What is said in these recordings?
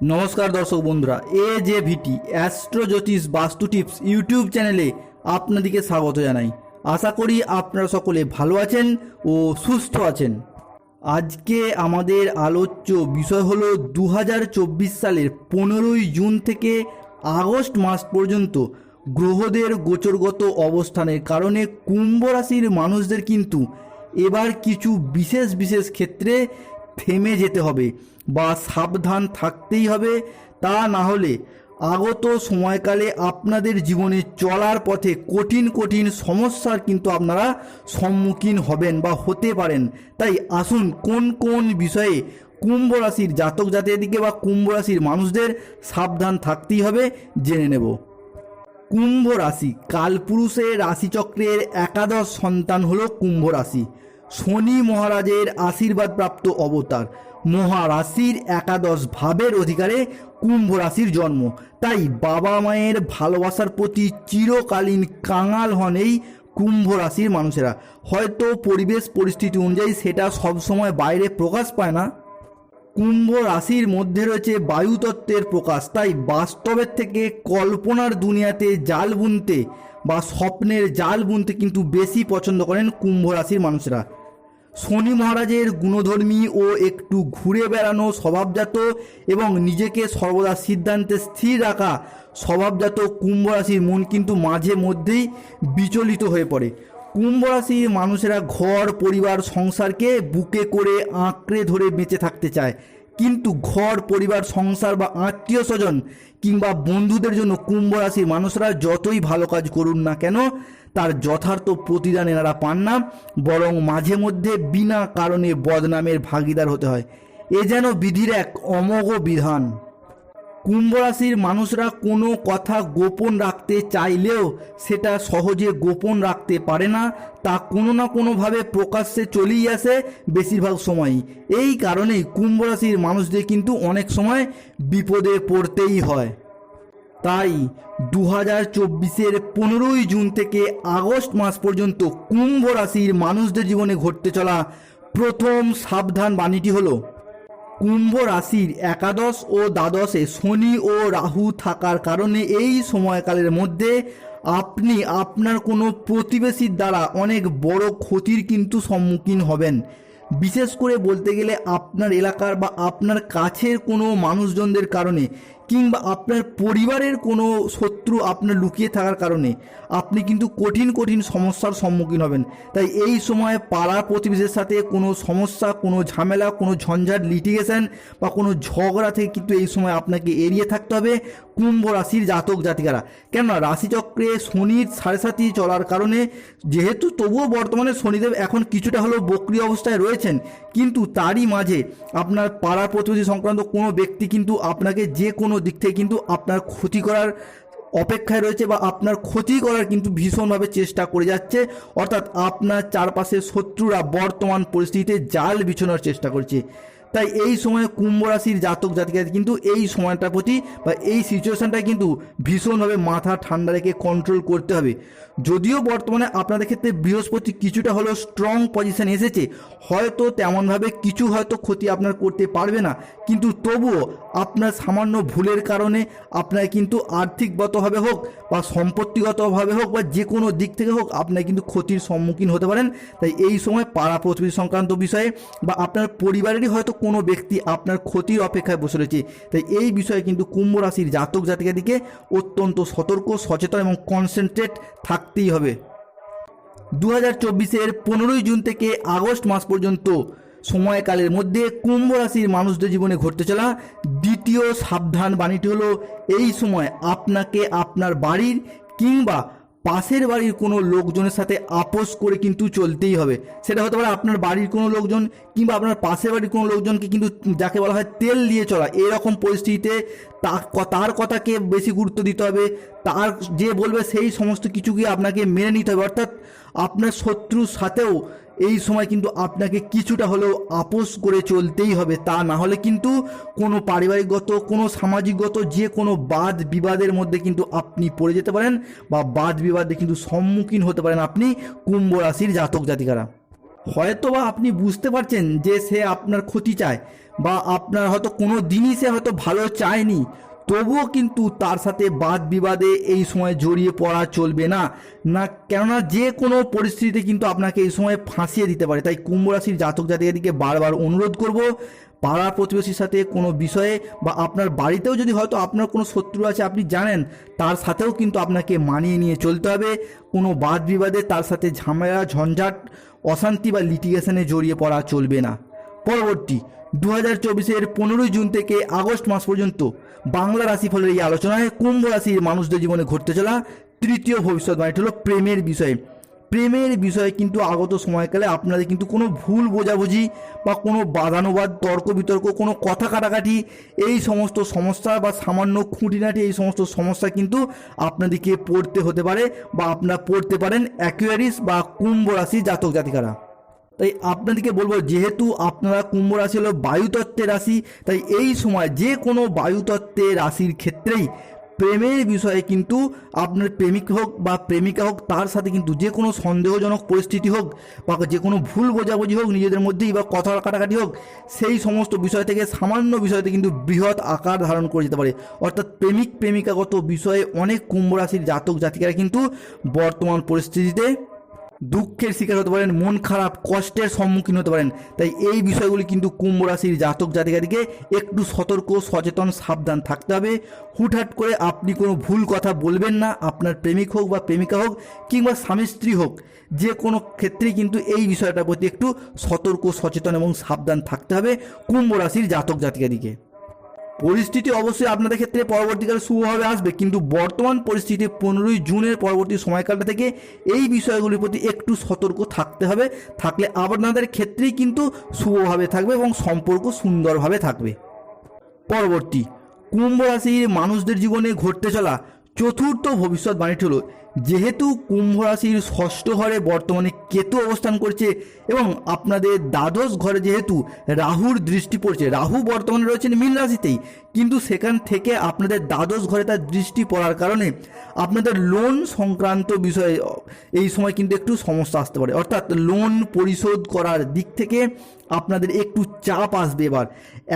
নমস্কার দর্শক বন্ধুরা এ যে ভিটি অ্যাস্ট্রো জ্যোতিষ বাস্তু টিপস ইউটিউব চ্যানেলে আপনাদেরকে স্বাগত জানাই। আশা করি আপনারা সকলে ভালো আছেন ও সুস্থ আছেন। আজকে আমাদের আলোচ্য বিষয় হলো দু সালের পনেরোই জুন থেকে আগস্ট মাস পর্যন্ত গ্রহদের গোচরগত অবস্থানের কারণে কুম্ভ রাশির মানুষদের কিন্তু এবার কিছু বিশেষ বিশেষ ক্ষেত্রে থেমে যেতে হবে বা সাবধান থাকতেই হবে। তা না হলে আগত সময়কালে আপনাদের জীবনে চলার পথে কঠিন কঠিন সমস্যার কিন্তু আপনারা সম্মুখীন হবেন বা হতে পারেন। তাই আসুন কোন কোন বিষয়ে কুম্ভ রাশির জাতক দিকে বা কুম্ভ রাশির মানুষদের সাবধান থাকতেই হবে জেনে নেব। কুম্ভ রাশি, কালপুরুষের রাশিচক্রের একাদশ সন্তান হলো কুম্ভ রাশি। শনি মহারাজের আশীর্বাদ প্রাপ্ত অবতার। মহারাশির একাদশ ভাবের অধিকারে কুম্ভ রাশির জন্ম। তাই বাবা মায়ের ভালোবাসার প্রতি চিরকালীন কাঙাল হন এই কুম্ভ রাশির মানুষেরা। হয়তো পরিবেশ পরিস্থিতি অনুযায়ী সেটা সবসময় বাইরে প্রকাশ পায় না। কুম্ভ রাশির মধ্যে রয়েছে বায়ুতত্ত্বের প্রকাশ। তাই বাস্তবের থেকে কল্পনার দুনিয়াতে জাল বুনতে বা স্বপ্নের জাল বুনতে কিন্তু বেশি পছন্দ করেন কুম্ভ রাশির মানুষরা। শনি মহারাজের গুণধর্মী ও একটু ঘুরে বেড়ানো স্বভাবজাত এবং নিজেকে সর্বদা সিদ্ধান্তে স্থির রাখা স্বভাবজাত কুম্ভ রাশির মন কিন্তু মাঝে মধ্যেই বিচলিত হয়ে পড়ে। কুম্ভ রাশির মানুষেরা ঘর, পরিবার, সংসারকে বুকে করে আঁকড়ে ধরে বেঁচে থাকতে চায়। কিন্তু ঘর, পরিবার, সংসার বা আত্মীয় স্বজন কিংবা বন্ধুদের জন্য কুম্ভ রাশির মানুষরা যতই ভালো কাজ করুন না কেন তার যথার্থ প্রতিদান এনারা পান না, বরং মাঝে মধ্যে বিনা কারণে বদনামের ভাগিদার হতে হয়। এ যেন বিধির এক অমোঘ বিধান। কুম্ভ রাশির মানুষরা কোনো কথা গোপন রাখতে চাইলেও সেটা সহজে গোপন রাখতে পারে না, তা কোনো না কোনোভাবে প্রকাশ্যে চলেই আসে বেশিরভাগ সময়ই এই কারণেই কুম্ভ রাশির মানুষদের কিন্তু অনেক সময় বিপদে পড়তেই হয়। তাই দু হাজার চব্বিশের পনেরোই জুন থেকে আগস্ট মাস পর্যন্ত কুম্ভ রাশির মানুষদের জীবনে ঘটতে চলা প্রথম সাবধান বাণীটি হল, কুম্ভ রাশির একাদশ ও দ্বাদশে শনি ও রাহু থাকার কারণে এই সময়কালের মধ্যে আপনি আপনার কোনো প্রতিবেশীর দ্বারা অনেক বড় ক্ষতির কিন্তু সম্মুখীন হবেন। বিশেষ করে বলতে গেলে আপনার এলাকার বা আপনার কাছের কোনো মানুষজনদের কারণে কিংবা আপনার পরিবারের কোনো শত্রু আপনার লুকিয়ে থাকার কারণে আপনি কিন্তু কঠিন কঠিন সমস্যার সম্মুখীন হবেন। তাই এই সময় পাড়া প্রতিবেশীর সাথে কোনো সমস্যা, কোনো ঝামেলা, কোনো ঝঞ্ঝাট লিটিগেশন বা কোনো ঝগড়া থেকে কিন্তু এই সময় আপনাকে এড়িয়ে থাকতে হবে। কুম্ভ রাশির জাতক জাতিকারা। কেননা রাশিচক্রে শনির সাড়ে সাথী চলার কারণে যেহেতু তবুও বর্তমানে শনিদেব এখন কিছুটা হলেও বক্রি অবস্থায় রয়েছেন, কিন্তু তারই মাঝে আপনার পাড়া প্রতিবেশী সংক্রান্ত কোনো ব্যক্তি কিন্তু আপনাকে যে কোনো দিক থেকে কিন্তু আপনার ক্ষতি করার অপেক্ষায় রয়েছে বা আপনার ক্ষতি করার কিন্তু ভীষণভাবে চেষ্টা করে যাচ্ছে। অর্থাৎ আপনার চারপাশের শত্রুরা বর্তমান পরিস্থিতিতে জাল বিছানোর চেষ্টা করছে। তাই এই সময় কুম্ভ রাশির জাতক জাতিকা কিন্তু এই সময়টার প্রতি বা এই সিচুয়েশানটা কিন্তু ভীষণভাবে মাথা ঠান্ডা রেখে কন্ট্রোল করতে হবে। যদিও বর্তমানে আপনাদের ক্ষেত্রে বৃহস্পতি কিছুটা হলেও স্ট্রং পজিশন এসেছে, হয়তো তেমনভাবে কিছু হয়তো ক্ষতি আপনার করতে পারবে না। কিন্তু তবুও আপনার সামান্য ভুলের কারণে আপনার কিন্তু আর্থিকগতভাবে হোক বা সম্পত্তিগতভাবে হোক বা যে কোনো দিক থেকে হোক আপনার কিন্তু ক্ষতির সম্মুখীন হতে পারেন। তাই এই সময় পাড়া প্রতিবেশী সংক্রান্ত বিষয়ে বা আপনার পরিবারেরই হয়তো কোনো ব্যক্তি আপনার ক্ষতির অপেক্ষায় বসে রয়েছে। তাই এই বিষয়ে কিন্তু কুম্ভ রাশির জাতক জাতিকাদিকে অত্যন্ত সতর্ক, সচেতন এবং কনসেন্ট্রেট থাকতেই হবে। দু হাজার চব্বিশের পনেরোই জুন থেকে আগস্ট মাস পর্যন্ত সময়কালের মধ্যে কুম্ভ রাশির মানুষদের জীবনে ঘটতে চলা দ্বিতীয় সাবধান বাণীটি হলো, এই সময় আপনাকে আপনার বাড়ির কিংবা পাশের বাড়ির কোনো লোকজনের সাথে আপোষ করে কিন্তু চলতেই হবে। সেটা হতে পারে আপনার বাড়ির কোনো লোকজন কিংবা আপনার পাশের বাড়ির কোনো লোকজনকে কিন্তু যাকে বলা হয় তেল দিয়ে চলা। এরকম পরিস্থিতিতে তার কথাকে বেশি গুরুত্ব দিতে হবে। তার যে বলবে সেই সমস্ত কিছুকে আপনাকে মেনে নিতে হবে। অর্থাৎ আপনার শত্রুর সাথেও এই সময় কিন্তু আপনাকে কিছুটা হলেও আপোষ করে চলতেই হবে। তা না হলে কিন্তু কোনো পারিবারিকগত, কোনো সামাজিকগত, যে কোনো বাদ বিবাদের মধ্যে কিন্তু আপনি পড়ে যেতে পারেন বা বাদ বিবাদে কিন্তু সম্মুখীন হতে পারেন আপনি কুম্ভ রাশির জাতক জাতিকারা। হয়তোবা আপনি বুঝতে পারছেন যে সে আপনার ক্ষতি চায় বা আপনার হয়তো কোনো দিনই সে হয়তো ভালো চায়নি। তবুও কিন্তু তার সাথে বাদ বিবাদে এই সময় জড়িয়ে পড়া চলবে না। না, কেননা যে কোনো পরিস্থিতিতে কিন্তু আপনাকে এই সময় ফাঁসিয়ে দিতে পারে। তাই কুম্ভ রাশির জাতক জাতিকাদিকে বারবার অনুরোধ করব, পাড়া প্রতিবেশীর সাথে কোনো বিষয়ে বা আপনার বাড়িতেও যদি হয়তো আপনার কোনো শত্রু আছে, আপনি জানেন, তার সাথেও কিন্তু আপনাকে মানিয়ে নিয়ে চলতে হবে। কোনো বাদ বিবাদে তার সাথে ঝামেলা, ঝঞ্ঝাট, অশান্তি বা লিটিগেশনে জড়িয়ে পড়া চলবে না। পরবর্তী দু হাজার চব্বিশের পনেরোই জুন থেকে আগস্ট মাস পর্যন্ত বাংলা রাশিফলের এই আলোচনায় কুম্ভ রাশির মানুষদের জীবনে ঘটতে চলা তৃতীয় ভবিষ্যৎবাণীটি হলো প্রেমের বিষয়ে। প্রেমের বিষয়ে কিন্তু আগত সময়কালে আপনাদের কিন্তু কোনো ভুল বোঝাবুঝি বা কোনো বাদানুবাদ তর্ক বিতর্ক কোনো কথা কাটাকাটি এই সমস্ত সমস্যা বা সামান্য খুঁটিনাটি এই সমস্ত সমস্যা কিন্তু আপনাদেরকে পড়তে হতে পারে বা আপনারা পড়তে পারেন অ্যাকুয়ারিস বা কুম্ভ রাশি জাতক জাতিকারা। তাই আপনাদেরকে বলব, যেহেতু আপনারা কুম্ভ রাশি হলো বায়ুতত্ত্বের রাশি, তাই এই সময় যে কোনো বায়ুতত্ত্বের রাশির ক্ষেত্রেই প্রেমের বিষয়ে কিন্তু আপনার প্রেমিক হোক বা প্রেমিকা হোক, তার সাথে কিন্তু যে কোনো সন্দেহজনক পরিস্থিতি হোক বা যে কোনো ভুল বোঝাবুঝি হোক, নিজেদের মধ্যেই বা কথা কাটাকাটি হোক, সেই সমস্ত বিষয় থেকে সামান্য বিষয়তে কিন্তু বৃহৎ আকার ধারণ করে যেতে পারে। অর্থাৎ প্রেমিক প্রেমিকাগত বিষয়ে অনেক কুম্ভ রাশির জাতক জাতিকারা কিন্তু বর্তমান পরিস্থিতিতে দুঃখের শিকার হতে পারেন, মন খারাপ, কষ্টের সম্মুখীন হতে পারেন। তাই এই বিষয়গুলি কিন্তু কুম্ভ রাশির জাতক জাতিকাদিকে একটু সতর্ক, সচেতন, সাবধান থাকতে হবে। হুটহাট করে আপনি কোনো ভুল কথা বলবেন না, আপনার প্রেমিক হোক বা প্রেমিকা হোক কিংবা স্বামী স্ত্রী হোক, যে কোনো ক্ষেত্রেই কিন্তু এই বিষয়টার প্রতি একটু সতর্ক, সচেতন এবং সাবধান থাকতে হবে কুম্ভ রাশির জাতক জাতিকাদিকে। পরিস্থিতি অবশ্যই আপনাদের ক্ষেত্রে পরবর্তীকালে শুভভাবে আসবে। কিন্তু বর্তমান পরিস্থিতি পনেরোই জুনের পরবর্তী সময়কালটা থেকে এই বিষয়গুলির প্রতি একটু সতর্ক থাকতে হবে। থাকলে আপনাদের ক্ষেত্রেই কিন্তু শুভভাবে থাকবে এবং সম্পর্ক সুন্দরভাবে থাকবে। পরবর্তী, কুম্ভ রাশির মানুষদের জীবনে ঘটতে চলা চতুর্থ ভবিষ্যৎবাণীটি হলো যেহেতু কুম্ভ রাশির ষষ্ঠ ঘরে বর্তমানে কেতু অবস্থান করছে এবং আপনাদের দ্বাদশ ঘরে যেহেতু রাহুর দৃষ্টি পড়ছে, রাহু বর্তমানে রয়েছেন মীন রাশিতেই। কিন্তু সেখান থেকে আপনাদের দ্বাদশ ঘরে তার দৃষ্টি পড়ার কারণে আপনাদের লোন সংক্রান্ত বিষয়ে, এই সময় কিন্তু একটু সমস্যা আসতে পারে। অর্থাৎ লোন পরিশোধ করার দিক থেকে আপনাদের একটু চাপ আসবে এবার।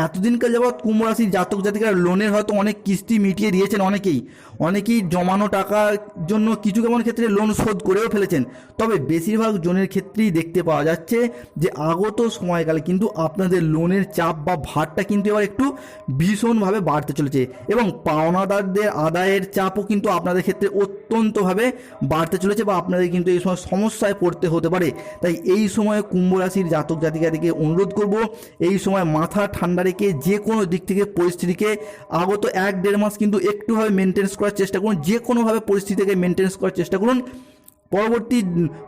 এতদিনকার যাবৎ কুম্ভ রাশির জাতক জাতিকারা লোনের হয়তো অনেক কিস্তি মিটিয়ে দিয়েছেন অনেকেই। অনেকেই জমানো টাকার জন্য কিছু কেমন ক্ষেত্রে লোন শোধ করেও ফেলেছেন। তবে বেশিরভাগ জনের ক্ষেত্রেই দেখতে পাওয়া যাচ্ছে যে আগত সময়কালে কিন্তু আপনাদের লোনের চাপ বা ভারটা কিন্তু এবার একটু ভীষণভাবে বাড়তে চলেছে এবং পাওনাদারদের আদায়ের চাপও কিন্তু আপনাদের ক্ষেত্রে অত্যন্তভাবে বাড়তে চলেছে বা আপনাদের কিন্তু এই সময় সমস্যায় পড়তে হতে পারে। তাই এই সময় কুম্ভ রাশির জাতক জাতিকাদিকে অনুরোধ করব, এই সময় মাথা ঠান্ডা রেখে যে কোনো দিক থেকে পরিস্থিতিকে আগত এক দেড় মাস কিন্তু একটুভাবে মেনটেন্স করার চেষ্টা করুন। যে কোনোভাবে পরিস্থিতিকে মেনটেন্স করার চেষ্টা করুন। পরবর্তী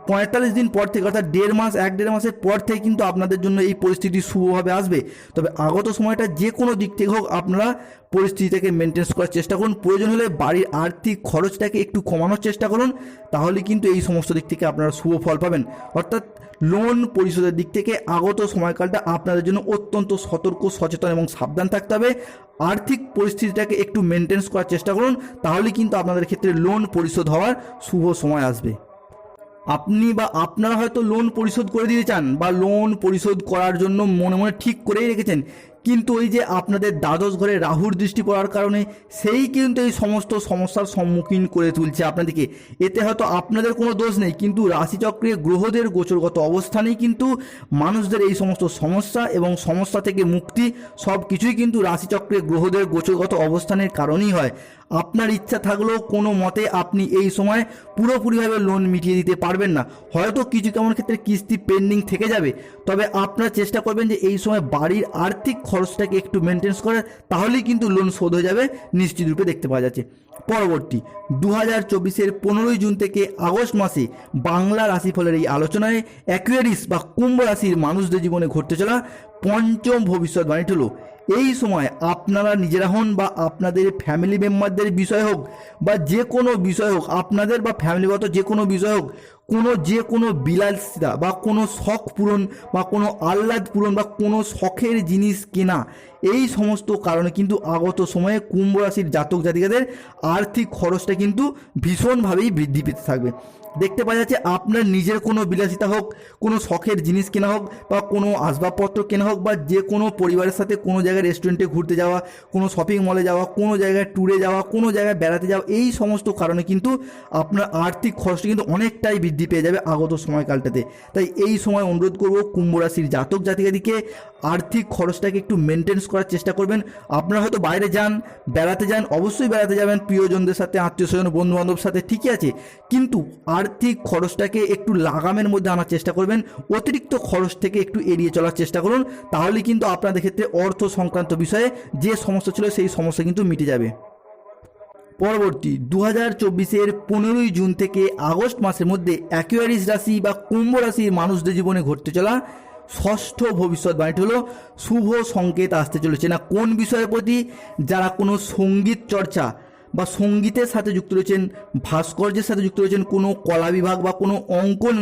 পঁয়তাল্লিশ দিন পর থেকে, অর্থাৎ দেড় মাস, এক দেড় মাসের পর থেকে কিন্তু আপনাদের জন্য এই পরিস্থিতি শুভভাবে আসবে। তবে আগত সময়টা যে কোনো দিক থেকে হোক, আপনারা পরিস্থিতিটাকে মেনটেন্স করার চেষ্টা করুন। প্রয়োজন হলে বাড়ির আর্থিক খরচটাকে একটু কমানোর চেষ্টা করুন। তাহলে কিন্তু এই সমস্ত দিক থেকে আপনারা শুভ ফল পাবেন। অর্থাৎ লোন পরিশোধের দিক থেকে আগত সময়কালটা আপনাদের জন্য অত্যন্ত সতর্ক, সচেতন এবং সাবধান থাকতে হবে। আর্থিক পরিস্থিতিটাকে একটু মেনটেন্স করার চেষ্টা করুন, তাহলে কিন্তু আপনাদের ক্ষেত্রে লোন পরিশোধ হওয়ার শুভ সময় আসবে। আপনি বা আপনারা হয়তো লোন পরিশোধ করে দিতে চান বা লোন পরিশোধ করার জন্য মনে মনে ঠিক করেই রেখেছেন কিন্তু ওই যে আপনাদের দ্বাদশ ঘরে রাহুর দৃষ্টি পড়ার কারণে সেই কিন্তু এই সমস্ত সমস্যার সম্মুখীন করে তুলছে আপনাদেরকে। এতে হয়তো আপনাদের কোনো দোষ নেই, কিন্তু রাশিচক্রে গ্রহদের গোচরগত অবস্থানেই কিন্তু মানুষদের এই সমস্ত সমস্যা এবং সমস্যা থেকে মুক্তি সব কিছুই কিন্তু রাশিচক্রে গ্রহদের গোচরগত অবস্থানের কারণেই হয়। আপনার ইচ্ছা থাকলেও কোনো মতে আপনি এই সময় পুরোপুরিভাবে লোন মিটিয়ে দিতে পারবেন না। হয়তো কিছু কেমন ক্ষেত্রে কিস্তি পেন্ডিং থেকে যাবে। তবে আপনার চেষ্টা করবেন যে এই সময় বাড়ির আর্থিক খরচটাকে একটু মেনটেন্স করে তাহলেই কিন্তু লোন শোধ হয়ে যাবে নিশ্চিত রূপে দেখতে পাওয়া যাচ্ছে। পরবর্তী দু হাজার চব্বিশের পনেরোই জুন থেকে আগস্ট মাসে বাংলা রাশিফলের এই আলোচনায় অ্যাকুয়ারিস বা কুম্ভ রাশির মানুষদের জীবনে ঘটতে চলা পঞ্চম ভবিষ্যৎবাণীটি হলো এই সময় আপনারা নিজেরা হন বা আপনাদের ফ্যামিলি মেম্বারদের বিষয় হোক বা যে কোনো বিষয় হোক, আপনাদের বা ফ্যামিলিগত যে কোনো বিষয় হোক কোনো যে কোনো বিলাসিতা বা কোনো শখ পূরণ বা কোনো আহ্লাদ পূরণ বা কোনো শখের জিনিস কেনা, এই সমস্ত কারণে কিন্তু আগত সময়ে কুম্ভ রাশির জাতক জাতিকাদের আর্থিক খরচটা কিন্তু ভীষণভাবেই বৃদ্ধি পেতে থাকবে। দেখতে পাওয়া যাচ্ছে আপনার নিজের কোনো বিলাসিতা হোক, কোনো শখের জিনিস কেনা হোক বা কোনো আসবাবপত্র কেনা হোক বা যে কোনো পরিবারের সাথে কোনো জায়গায় রেস্টুরেন্টে ঘুরতে যাওয়া, কোনো শপিং মলে যাওয়া, কোনো জায়গায় ট্যুরে যাওয়া, কোনো জায়গায় বেড়াতে যাওয়া, এই সমস্ত কারণে কিন্তু আপনার আর্থিক খরচটা কিন্তু অনেকটাই বৃদ্ধি পেয়ে যাবে আগত সময়কালটাতে। তাই এই সময় অনুরোধ করব কুম্ভ রাশির জাতক জাতিকাদিকে আর্থিক খরচটাকে একটু মেনটেন্স করার চেষ্টা করবেন। আপনারা হয়তো বাইরে যান, বেড়াতে যান, অবশ্যই বেড়াতে যাবেন। প্রিয়জনদের সাথে আত্মীয় স্বজন বন্ধু বান্ধবের সাথে ঠিকই আছে। কিন্তু আর্থিক খরচটাকে একটু লাগামের মধ্যে আনার চেষ্টা করবেন। অতিরিক্ত খরচ থেকে একটু এড়িয়ে চলার চেষ্টা করুন। তাহলে কিন্তু আপনাদের ক্ষেত্রে অর্থ সংক্রান্ত বিষয়ে যে সমস্যা ছিল সেই সমস্যা কিন্তু মিটে যাবে। পরবর্তী দু হাজার চব্বিশের পনেরোই জুন থেকে আগস্ট মাসের মধ্যে অ্যাকুয়ারিস রাশি বা কুম্ভ রাশির মানুষদের জীবনে ঘটতে চলা ষষ্ঠ ভবিষ্যৎবাণীটি হলো শুভ সংকেত আসতে চলেছে। না, কোন বিষয়ের প্রতি যারা কোনো সংগীত চর্চা বা সঙ্গীতের সাথে যুক্ত রয়েছেন, ভাস্কর্যের সাথে যুক্ত রয়েছেন, কোনো কলা বিভাগ বা কোনো অঙ্কন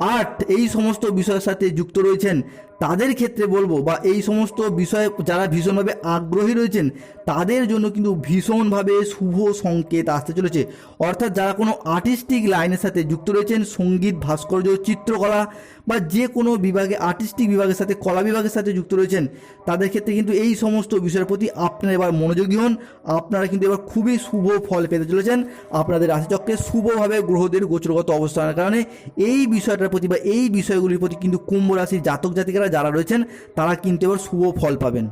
আর্ট এই সমস্ত বিষয়ের সাথে যুক্ত রয়েছেন। তাদের ক্ষেত্রে বলব বা এই সমস্ত বিষয়ে যারা ভীষণভাবে আগ্রহী রয়েছেন, তাদের জন্য কিন্তু ভীষণভাবে শুভ সংকেত আসতে চলেছে। অর্থাৎ যারা কোনো আর্টিস্টিক লাইনের সাথে যুক্ত রয়েছেন, সংগীত, ভাস্কর্য, চিত্রকলা বা যে কোনো বিভাগে, আর্টিস্টিক বিভাগের সাথে, কলা বিভাগের সাথে যুক্ত রয়েছেন, তাদের ক্ষেত্রে কিন্তু এই সমস্ত বিষয়ের প্রতি আপনারা এবার মনোযোগী হন। আপনারা কিন্তু এবার খুবই শুভ ফল পেতে চলেছেন। আপনাদের রাশিচক্রে শুভভাবে গ্রহদের গোচরগত অবস্থানের কারণে এই বিষয়টার প্রতি বা এই বিষয়গুলির প্রতি কিন্তু কুম্ভ রাশির জাতক জাতিকারা যারা রয়েছেন, তারা কিন্তু এবার শুভ ফল পাবেন।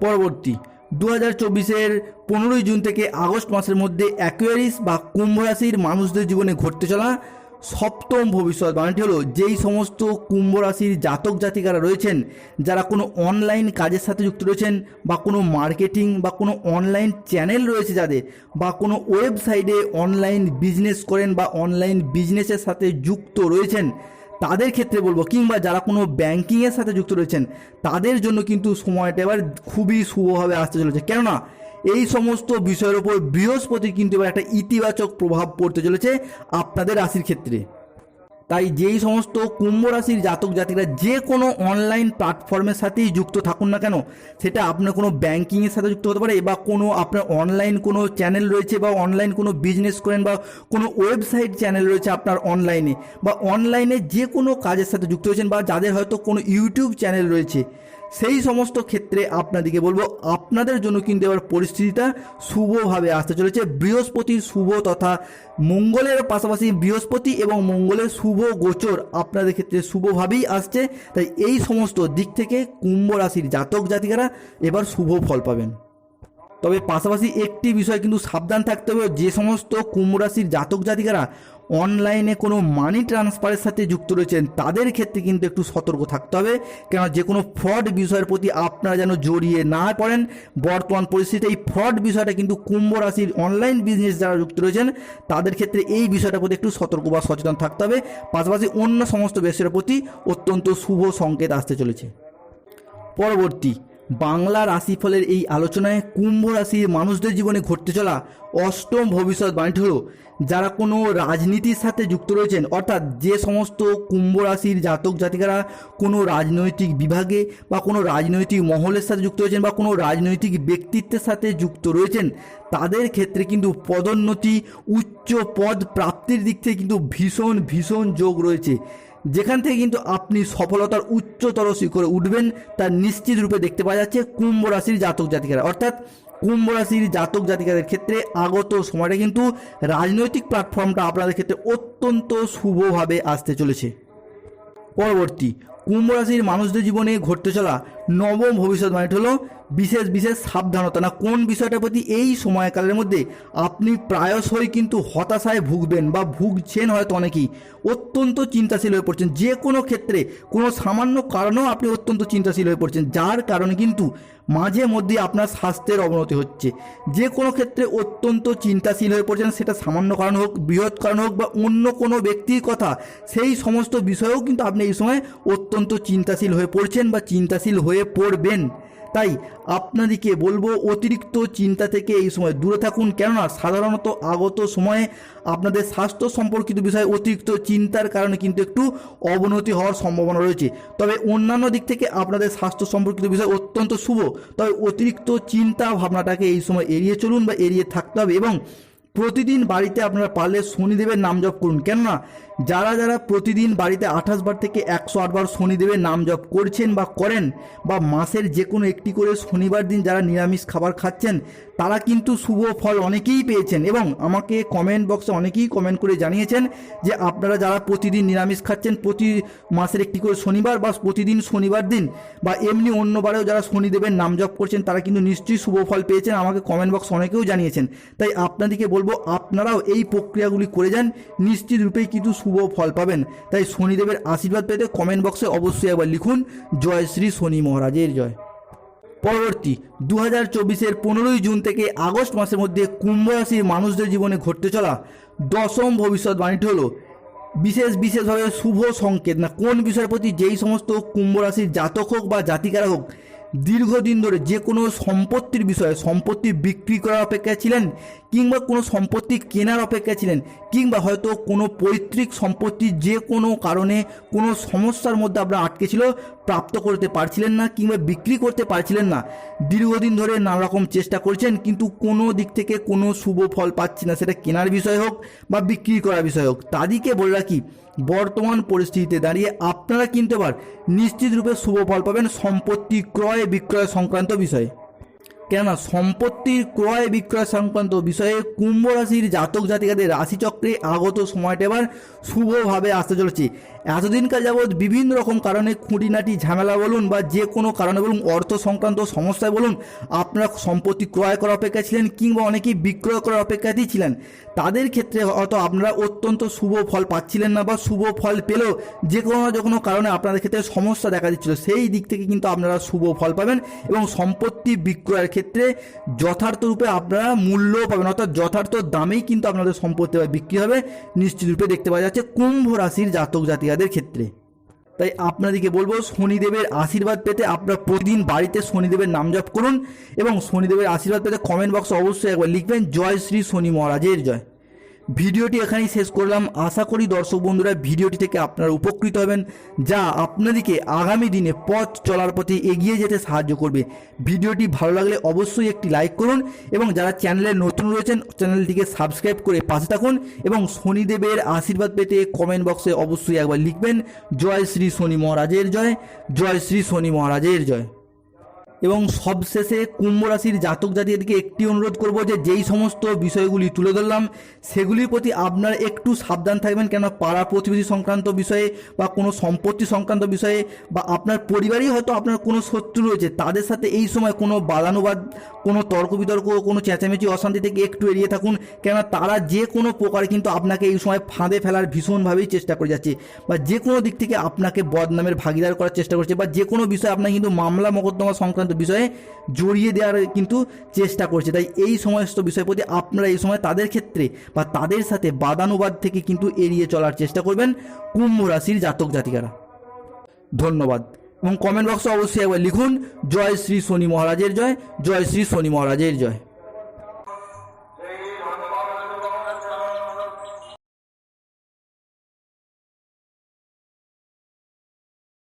পরবর্তী দু হাজার চব্বিশের পনেরোই জুন থেকে আগস্ট মাসের মধ্যে অ্যাকুয়ারিস বা কুম্ভ রাশির মানুষদের জীবনে ঘটতে চলা সপ্তম ভবিষ্যৎ ভবিষ্যৎবাণীটি হলো যেই সমস্ত কুম্ভ রাশির জাতক জাতিকারা রয়েছেন, যারা কোনো অনলাইন কাজের সাথে যুক্ত রয়েছেন বা কোনো মার্কেটিং বা কোনো অনলাইন চ্যানেল রয়েছে যাদের বা কোনো ওয়েবসাইটে অনলাইন বিজনেস করেন বা অনলাইন বিজনেসের সাথে যুক্ত রয়েছেন, তাদের ক্ষেত্রে বলব কিংবা যারা কোনো ব্যাংকিংয়ের সাথে যুক্ত রয়েছেন, তাদের জন্য কিন্তু সময়টা এবার খুবই শুভভাবে আসতে চলেছে। কেননা এই সমস্ত বিষয়ের উপর বৃহস্পতির কিন্তু এবার একটা ইতিবাচক প্রভাব পড়তে চলেছে আপনাদের রাশির ক্ষেত্রে। তাই যেই সমস্ত কুম্ভ রাশির জাতক জাতিরা যে কোনো অনলাইন প্ল্যাটফর্মের সাথেই যুক্ত থাকুন না কেন, সেটা আপনার কোনো ব্যাংকিংয়ের সাথে যুক্ত হতে পারে বা কোনো আপনার অনলাইন কোনো চ্যানেল রয়েছে বা অনলাইন কোনো বিজনেস করেন বা কোনো ওয়েবসাইট চ্যানেল রয়েছে আপনার অনলাইনে বা অনলাইনে যে কোনো কাজের সাথে যুক্ত হয়েছেন বা যাদের হয়তো কোনো ইউটিউব চ্যানেল রয়েছে সেই সমস্ত ক্ষেত্রে আপনাদেরকে বলব, আপনাদের জন্য কিন্তু এবার পরিস্থিতিটা শুভভাবে আসতে চলেছে। বৃহস্পতির শুভ তথা মঙ্গলের পাশাপাশি বৃহস্পতি এবং মঙ্গলের শুভ গোচর আপনাদের ক্ষেত্রে শুভভাবেই আসছে। তাই এই সমস্ত দিক থেকে কুম্ভ রাশির জাতক জাতিকারা এবার শুভ ফল পাবেন। তবে পাশাপাশি একটি বিষয় কিন্তু সাবধান থাকতে হবে, যে সমস্ত কুম্ভ রাশির জাতক জাতিকারা অনলাইনে কোনো মানি ট্রান্সফারের সাথে যুক্ত রয়েছেন, তাদের ক্ষেত্রে কিন্তু একটু সতর্ক থাকতে হবে। কেন যে কোনো ফ্রড বিষয়ের প্রতি আপনারা যেন জড়িয়ে না পড়েন, বর্তমান পরিস্থিতিতে এই ফ্রড বিষয়টা কিন্তু কুম্ভ রাশির অনলাইন বিজনেস যারা যুক্ত রয়েছেন, তাদের ক্ষেত্রে এই বিষয়টার প্রতি একটু সতর্ক বা সচেতন থাকতে হবে। পাশাপাশি অন্য সমস্ত বিষয়ের প্রতি অত্যন্ত শুভ সংকেত আসতে চলেছে। পরবর্তী বাংলা রাশিফলের এই আলোচনায় কুম্ভ রাশির মানুষদের জীবনে ঘটতে চলা অষ্টম ভবিষ্যৎবাণীটি হলো, যারা কোনো রাজনীতির সাথে যুক্ত রয়েছেন, অর্থাৎ যে সমস্ত কুম্ভ রাশির জাতক জাতিকারা কোনো রাজনৈতিক বিভাগে বা কোনো রাজনৈতিক মহলের সাথে যুক্ত রয়েছেন বা কোনো রাজনৈতিক ব্যক্তিত্বের সাথে যুক্ত রয়েছেন, তাদের ক্ষেত্রে কিন্তু পদোন্নতি উচ্চ পদ প্রাপ্তির দিক থেকে কিন্তু ভীষণ ভীষণ যোগ রয়েছে। যেখান থেকে কিন্তু আপনি সফলতার উচ্চতর শিখরে উঠবেন, তার নিশ্চিত রূপে দেখতে পাওয়া যাচ্ছে কুম্ভ রাশির জাতক জাতিকারা। অর্থাৎ কুম্ভ রাশির জাতক জাতিকাদের ক্ষেত্রে আগত সময়টা কিন্তু রাজনৈতিক প্ল্যাটফর্মটা আপনাদের ক্ষেত্রে অত্যন্ত শুভভাবে আসতে চলেছে। পরবর্তী, কুম্ভ রাশির মানুষদের জীবনে ঘটতে চলা নবম ভবিষ্যৎবাণীটি হলো বিশেষ বিশেষ সাবধানতা। না, কোন বিষয়টার প্রতি এই সময়কালের মধ্যে আপনি প্রায়শই কিন্তু হতাশায় ভুগবেন বা ভুগছেন হয়তো অনেকেই। অত্যন্ত চিন্তাশীল হয়ে পড়ছেন। যে কোনো ক্ষেত্রে, কোনো সামান্য কারণেও আপনি অত্যন্ত চিন্তাশীল হয়ে পড়ছেন। যার কারণে কিন্তু মাঝে মধ্যে আপনার স্বাস্থ্যের অবনতি হচ্ছে। যে কোনো ক্ষেত্রে অত্যন্ত চিন্তাশীল হয়ে পড়ছেন, সেটা সামান্য কারণ হোক, বৃহৎ কারণ হোক বা অন্য কোনো ব্যক্তির কথা, সেই সমস্ত বিষয়েও কিন্তু আপনি এই সময় অত্যন্ত চিন্তাশীল হয়ে পড়ছেন বা চিন্তাশীল হয়ে পড়বেন। তাই আপনাদেরকে বলব, অতিরিক্ত চিন্তা থেকে এই সময় দূরে থাকুন। কেননা সাধারণত আগত সময়ে আপনাদের স্বাস্থ্য সম্পর্কিত বিষয়ে অতিরিক্ত চিন্তার কারণে কিন্তু একটু অবনতি হওয়ার সম্ভাবনা রয়েছে। তবে অন্যান্য দিক থেকে আপনাদের স্বাস্থ্য সম্পর্কিত বিষয় অত্যন্ত শুভ। তবে অতিরিক্ত চিন্তা ভাবনাটাকে এই সময় এড়িয়ে চলুন বা এড়িয়ে থাকতে হবে এবং প্রতিদিন বাড়িতে আপনারা পারলে শনিদেবের নাম জপ করুন। কেননা, যারা যারা প্রতিদিন বাড়িতে আঠাশ বার থেকে একশো আটবার শনিদেবের নাম জপ করছেন বা করেন, বা মাসের যে কোনো একটি করে শনিবার দিন যারা নিরামিষ খাবার খাচ্ছেন, তারা কিন্তু শুভ ফল অনেকেই পেয়েছেন এবং আমাকে কমেন্ট বক্সে অনেকেই কমেন্ট করে জানিয়েছেন যে আপনারা যারা প্রতিদিন নিরামিষ খাচ্ছেন, প্রতি মাসের একটি করে শনিবার বা প্রতিদিন শনিবার দিন, বা এমনি অন্যবারেও যারা শনিদেবের নাম জপ করছেন, তারা কিন্তু নিশ্চয়ই শুভ ফল পেয়েছেন। আমাকে কমেন্ট বক্স অনেকেও জানিয়েছেন। তাই আপনাদেরকে বলব আপনারাও এই প্রক্রিয়াগুলি করে যান। নিশ্চিত রূপেই কিন্তু শুভ ফল পাবেন। তাই শনিদেবের আশীর্বাদ পেতে কমেন্ট বক্সে অবশ্যই একবার লিখুন, জয় শ্রী শনি মহারাজের জয়। পরবর্তী দু হাজার চব্বিশের পনেরোই জুন থেকে আগস্ট মাসের মধ্যে কুম্ভ রাশির মানুষদের জীবনে ঘটতে চলা দশম ভবিষ্যৎবাণীটি হলো, বিশেষ বিশেষভাবে শুভ সংকেত। না, কোন বিষয়ের প্রতি যেই সমস্ত কুম্ভ রাশির জাতক হোক বা জাতিকারা হোক দীর্ঘদিন ধরে যে কোনো সম্পত্তির বিষয়ে, সম্পত্তি বিক্রি করার অপেক্ষায় ছিলেন কিংবা কোনো সম্পত্তি কেনার অপেক্ষায় ছিলেন কিংবা হয়তো কোনো পৈতৃক সম্পত্তি যে কোনো কারণে কোনো সমস্যার মধ্যে আপনার আটকে ছিল প্রাপ্ত করতে পারছিলেন না কিংবা বিক্রি করতে পারছিলেন না। দীর্ঘদিন ধরে নানা রকম চেষ্টা করছেন, কিন্তু কোনো দিক থেকে কোনো শুভ ফল পাচ্ছি না। সেটা কেনার বিষয় হোক বা বিক্রি করার বিষয় হোক। তাদেরকে বলে রাখি, বর্তমান পরিস্থিতিতে দাঁড়িয়ে আপনারা কিনতে এবার নিশ্চিতরূপে শুভ ফল পাবেন। সম্পত্তি ক্রয় বিক্রয় সংক্রান্ত বিষয়ে। কেননা সম্পত্তির ক্রয় বিক্রয় সংক্রান্ত বিষয়ে কুম্ভ রাশির জাতক জাতিকাদের রাশিচক্রে আগত সময়টা এবার শুভভাবে আসতে চলেছে। এতদিনকার যাবৎ বিভিন্ন রকম কারণে খুঁটিনাটি ঝামেলা বলুন বা যে কোনো কারণে বলুন, অর্থ সংক্রান্ত সমস্যায় বলুন, আপনারা সম্পত্তি ক্রয় করার অপেক্ষা ছিলেন কিংবা অনেকেই বিক্রয় করার অপেক্ষাতেই ছিলেন। তাদের ক্ষেত্রে হয়তো আপনারা অত্যন্ত শুভ ফল পাচ্ছিলেন না বা শুভ ফল পেলেও যে কোনো যে কোনো কারণে আপনাদের ক্ষেত্রে সমস্যা দেখা দিচ্ছিল। সেই দিক থেকে কিন্তু আপনারা শুভ ফল পাবেন এবং সম্পত্তি বিক্রয়ের ক্ষেত্রে যথার্থ রূপে আপনারা মূল্য পাবেন, অর্থাৎ যথার্থ দামেই কিন্তু আপনাদের সম্পত্তি বিক্রি হবে। নিশ্চিত রূপে দেখতে পাওয়া যাচ্ছে কুম্ভ রাশির জাতক জাতিকাদের ক্ষেত্রে। তাই আপনাদেরকে বলব, শনিদেবের আশীর্বাদ পেতে আপনারা প্রতিদিন বাড়িতে শনিদেবের নাম জপ করুন এবং শনিদেবের আশীর্বাদ পেতে কমেন্ট বক্সে অবশ্যই একবার লিখবেন, জয় শ্রী শনি মহারাজের জয়। ভিডিওটি এখানেই শেষ করলাম। আশা করি দর্শক বন্ধুরা ভিডিওটি থেকে আপনারা উপকৃত হবেন, যা আপনাদেরকে আগামী দিনে পথ চলার পথে এগিয়ে যেতে সাহায্য করবে। ভিডিওটি ভালো লাগলে অবশ্যই একটি লাইক করুন এবং যারা চ্যানেলে নতুন রয়েছেন, চ্যানেলটিকে সাবস্ক্রাইব করে পাশে থাকুন এবং শনিদেবের আশীর্বাদ পেতে কমেন্ট বক্সে অবশ্যই একবার লিখবেন, জয় শ্রী শনি মহারাজের জয় জয় শ্রী শনি মহারাজের জয়। এবং সবশেষে কুম্ভ রাশির জাতক জাতিদেরকে একটি অনুরোধ করব যে যেই সমস্ত বিষয়গুলি তুলে ধরলাম, সেগুলির প্রতি আপনার একটু সাবধান থাকবেন। কেন পাড়া প্রতিবেশী সংক্রান্ত বিষয়ে বা কোনো সম্পত্তি সংক্রান্ত বিষয়ে বা আপনার পরিবারেই হয়তো আপনার কোনো শত্রু রয়েছে, তাদের সাথে এই সময় কোনো বাদানুবাদ, কোনো তর্ক বিতর্ক কোনো চেঁচামেচি, অশান্তি থেকে একটু এড়িয়ে থাকুন। কেননা তারা যে কোনো প্রকারে কিন্তু আপনাকে এই সময় ফাঁদে ফেলার ভীষণভাবেই চেষ্টা করে যাচ্ছে বা যে কোনো দিক থেকে আপনাকে বদনামের ভাগিদার করার চেষ্টা করছে বা যে কোনো বিষয়ে আপনার কিন্তু মামলা মোকদ্দমা সংক্রান্ত বিষয়ে জড়িয়ে দেওয়ার কিন্তু চেষ্টা করছে। তাই এই সমস্ত বিষয়ের প্রতি আপনারা এই সময় তাদের ক্ষেত্রে বা তাদের সাথে বাদানুবাদ থেকে কিন্তু এড়িয়ে চলার চেষ্টা করবেন কুম্ভ রাশির জাতক জাতিকারা। ধন্যবাদ। এবং কমেন্ট বক্সে অবশ্যই একবার লিখুন, জয় শ্রী শনি মহারাজের জয় জয় শ্রী শনি মহারাজের জয়।